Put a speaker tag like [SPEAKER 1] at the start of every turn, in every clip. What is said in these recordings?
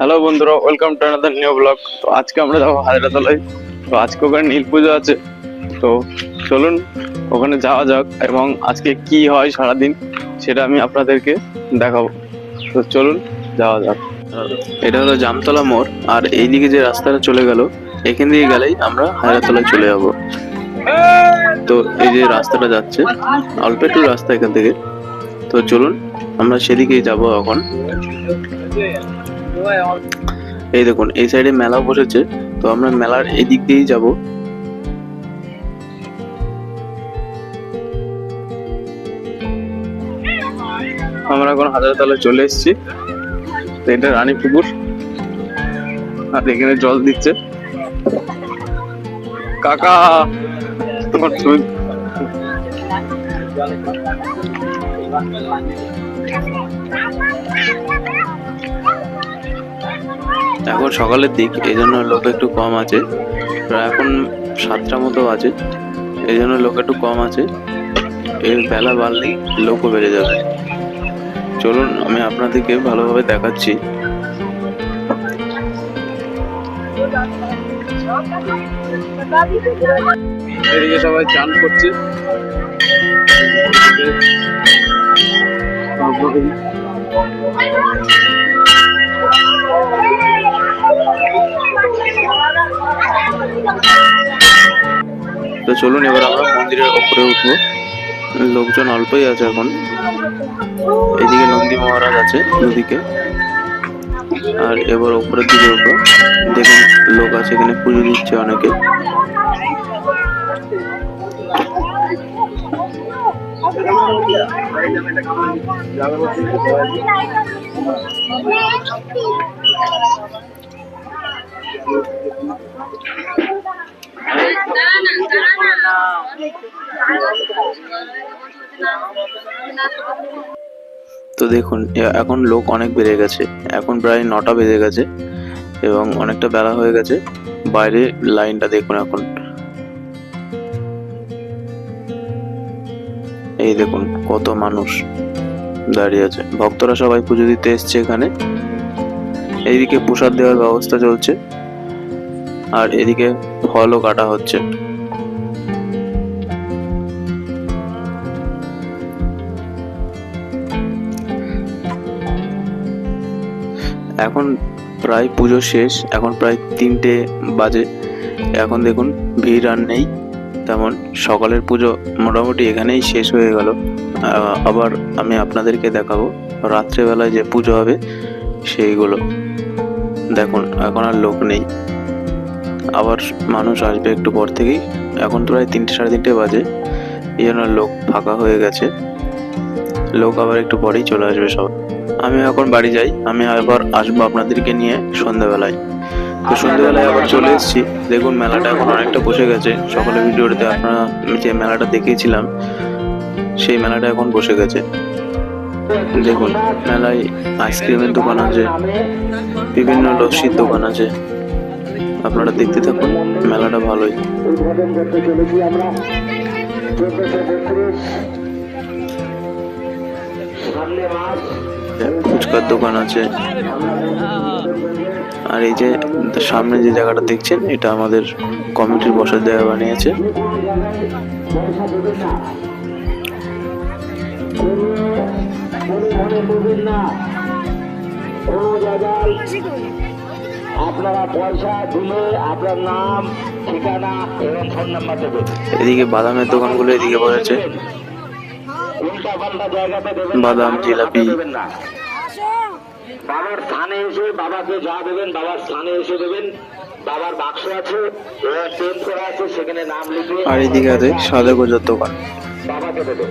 [SPEAKER 1] Hello বন্ধুরা welcome to another new blog তো আজকে আমরা যাব হাজরাতলায় তো আজকে ওখানে নীল পুজো আছে। তো চলুন, ওখানে যাওয়া যাক এবং আজকে কি হয় সারাদিন সেটা আমি আপনাদেরকে দেখাবো। তো চলুন, যাওয়া যাক। এটা হলো জামতলা মোড়, আর এইদিকে যে রাস্তাটা চলে গেল, এখান দিয়ে গেলেই আমরা হায়রাতলায় চলে যাব। তো এই যে রাস্তাটা যাচ্ছে, অল্প একটু রাস্তা এখান থেকে। তো চলুন, আমরা সেদিকেই যাব এখন। এই দেখুন এই সাইডে মেলা বসেছে তো আমরা মেলার এই দিক দিয়েই যাব। আমরা এখন হাজারতলা চলে এসেছি। তো এটা রানী পুকুর। আর এখানে জল দিচ্ছে। কাকা তোমার তুমি এখন সকালের দিক, এই জন্য লোক একটু কম আছে। প্রায় এখন সাতটা মতো আছে এই জন্য লোক একটু কম আছে। এর বেলা বাড়লেই লোকও বেড়ে যাবে। চলুন, আমি আপনাদেরকে ভালোভাবে দেখাচ্ছি। এদিকে সবাই চান করছে। তো চলুন, এবার আমরা মন্দিরের ওপরে উঠবো। লোকজন অল্পই আছে এখন। এদিকে নন্দী মহারাজ আছে দুদিকে। আর এবার ওপরের দিকে উঠবো। দেখুন, লোক আছে এখানে পুজো দিচ্ছে অনেকে। তো দেখুন এখন লোক অনেক বেড়ে গেছে। এখন প্রায় নটা বেজে গেছে এবং অনেকটা বেলা হয়ে গেছে। বাইরে লাইনটা দেখুন এখন। এই দেখুন, কত মানুষ দাঁড়িয়ে আছে। ভক্তরা সবাই পুজো দিতে এসছে এখানে। এইদিকে প্রসাদ দেওয়ার ব্যবস্থা চলছে। আর এদিকে ফলও কাটা হচ্ছে। এখন প্রায় পুজো শেষ, এখন প্রায় তিনটে বাজে। এখন দেখুন, ভিড় আর নেই। তেমন সকালের পুজো মোটামুটি এখানেই শেষ হয়ে গেল। আবার আমি আপনাদেরকে দেখাবো রাত্রেবেলায় যে পুজো হবে সেইগুলো। দেখুন, এখন আর লোক নেই। আবার মানুষ আসবে একটু পর থেকেই। এখন তো প্রায় তিনটে সাড়ে তিনটে বাজে। এই জন্য লোক ফাঁকা হয়ে গেছে। লোক আবার একটু পরেই চলে আসবে সব। আমি এখন বাড়ি যাই। আমি আবার আসব আপনাদেরকে নিয়ে সন্ধ্যাবেলায়। তো সন্ধ্যাবেলায় আবার চলে এসেছি। দেখুন মেলাটা এখন অনেকটা বসে গেছে। সকালে ভিডিওতে আপনারা যে মেলাটা দেখিয়েছিলাম সেই মেলাটা এখন বসে গেছে। দেখুন মেলায় আইসক্রিমের দোকান আছে। বিভিন্ন লস্যির দোকান আছে। আপনারা দেখতে থাকুন মেলাটা ভালোই।
[SPEAKER 2] উদ্বোধন করতে চলেছি আমরা।
[SPEAKER 1] ফুচকার দোকান আছে। আর এই যে সামনে যে জায়গাটা দেখছেন এটা আমাদের কমিটির বসার জায়গা বানিয়েছে।
[SPEAKER 2] না। আপনারা পয়সা দিলে আপনার নাম ঠিকানা এবং ফোন নাম্বার দেবেন।
[SPEAKER 1] এদিকে বাদামের দোকানগুলো এদিকে বলেছে
[SPEAKER 2] উল্টা পাল্টা জায়গাতে দেবেন না,
[SPEAKER 1] বাদাম, জিলাপি।
[SPEAKER 2] না। বাবার স্থানে এসে বাবাকে যা দেবেন বাবার স্থানে এসে দেবেন। বাবার বাক্স আছে করা আছে সেখানে নাম লিখে
[SPEAKER 1] আর এদিকে আছে সাদা গোজার দোকান।
[SPEAKER 2] বাবাকে দেবেন।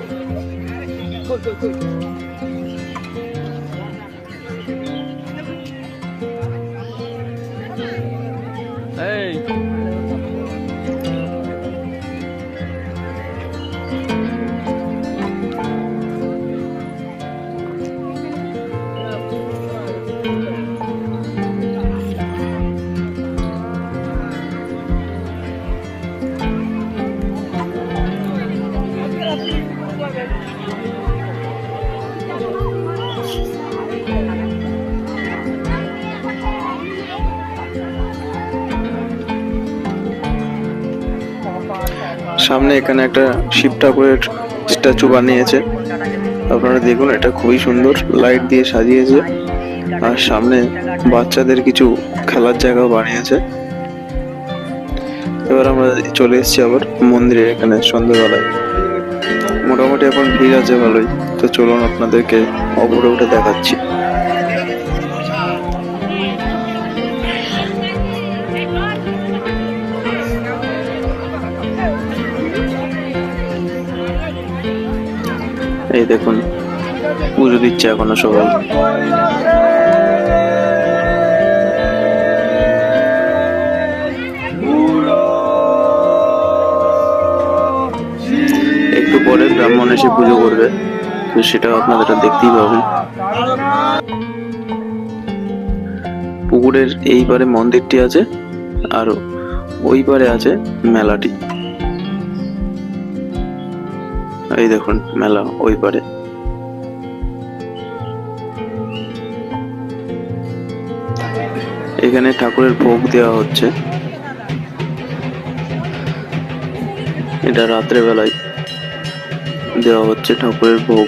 [SPEAKER 1] সামনে এখানে একটা শিব ঠাকুরের স্ট্যাচু বানিয়েছে। আপনারা দেখুন, এটা খুবই সুন্দর লাইট দিয়ে সাজিয়েছে। আর সামনে বাচ্চাদের কিছু খেলার জায়গাও বানিয়েছে। এবার আমরা চলে এসেছি আবার মন্দিরে এখানে সন্ধ্যেবেলায়। মোটামুটি এখন ভিড় আছে ভালোই। তো চলুন আপনাদেরকে অপরে উঠে দেখাচ্ছি। এই দেখুন, পুজো দিচ্ছে এখনও সবাই। একটু পরে ব্রাহ্মণ এসে পুজো করবে, তো সেটা আপনারা দেখতেই পাবেন। পুকুরের এই পারে মন্দিরটি আছে, আর ওই পারে আছে মেলাটি। এই দেখুন, মেলা ওই পারে। এখানে ঠাকুরের ভোগ দেওয়া হচ্ছে। এটা রাত্রে বেলায় দেওয়া হচ্ছে ঠাকুরের ভোগ।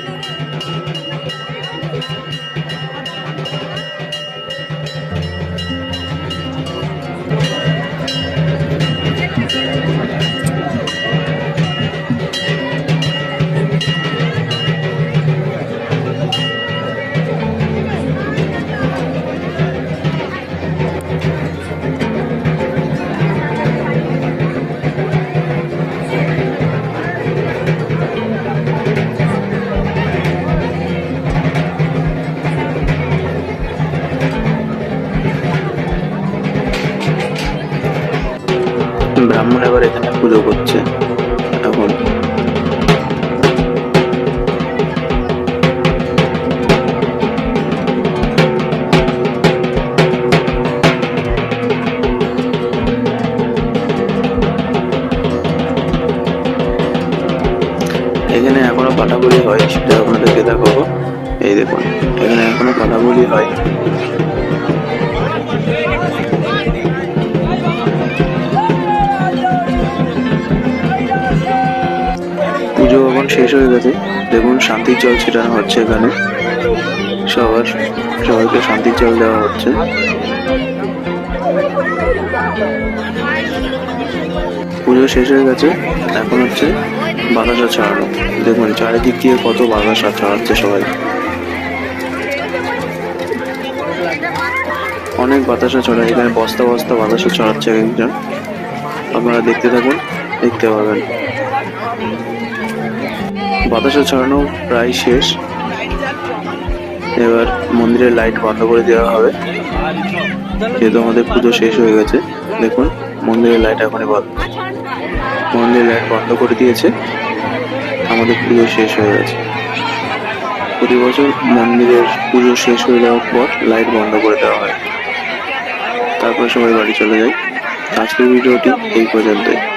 [SPEAKER 1] ব্রাহ্মণ এবার এখানে পুজো করছে। এখন এখানে এখনও পাঠাগুলি হয়। সেটা আপনাদেরকে দেখাবো। এই দেখুন, এখানে এখনও পাঠাগুলি হয়। শেষ হয়ে গেছে। দেখুন, শান্তির জল ছিটানো হচ্ছে এখানে। সবার, সবাইকে শান্তির জল দেওয়া হচ্ছে। পুজো শেষ হয়ে গেছে। এখন হচ্ছে বাতাসা ছাড়ানো। দেখুন, চারিদিক দিয়ে কত বাতাসা ছাড়াচ্ছে সবাই। অনেক বাতাসা ছড়ায় এখানে বস্তা বস্তা বাতাসা ছড়াচ্ছে একজন। আপনারা দেখতে থাকুন, দেখতে পাবেন। বাতাসা ছড়ানো প্রায় শেষ। এবার মন্দিরের লাইট বন্ধ করে দেওয়া হবে। যেহেতু আমাদের পুজো শেষ হয়ে গেছে, দেখুন, মন্দিরের লাইট এখনই বন্ধ। মন্দিরের লাইট বন্ধ করে দিয়েছে। আমাদের পুজো শেষ হয়ে গেছে। প্রতি বছর মন্দিরের পুজো শেষ হয়ে যাওয়ার পর লাইট বন্ধ করে দেওয়া হয়। তারপর সবাই বাড়ি চলে যায়। আজকের ভিডিওটি এই পর্যন্তই।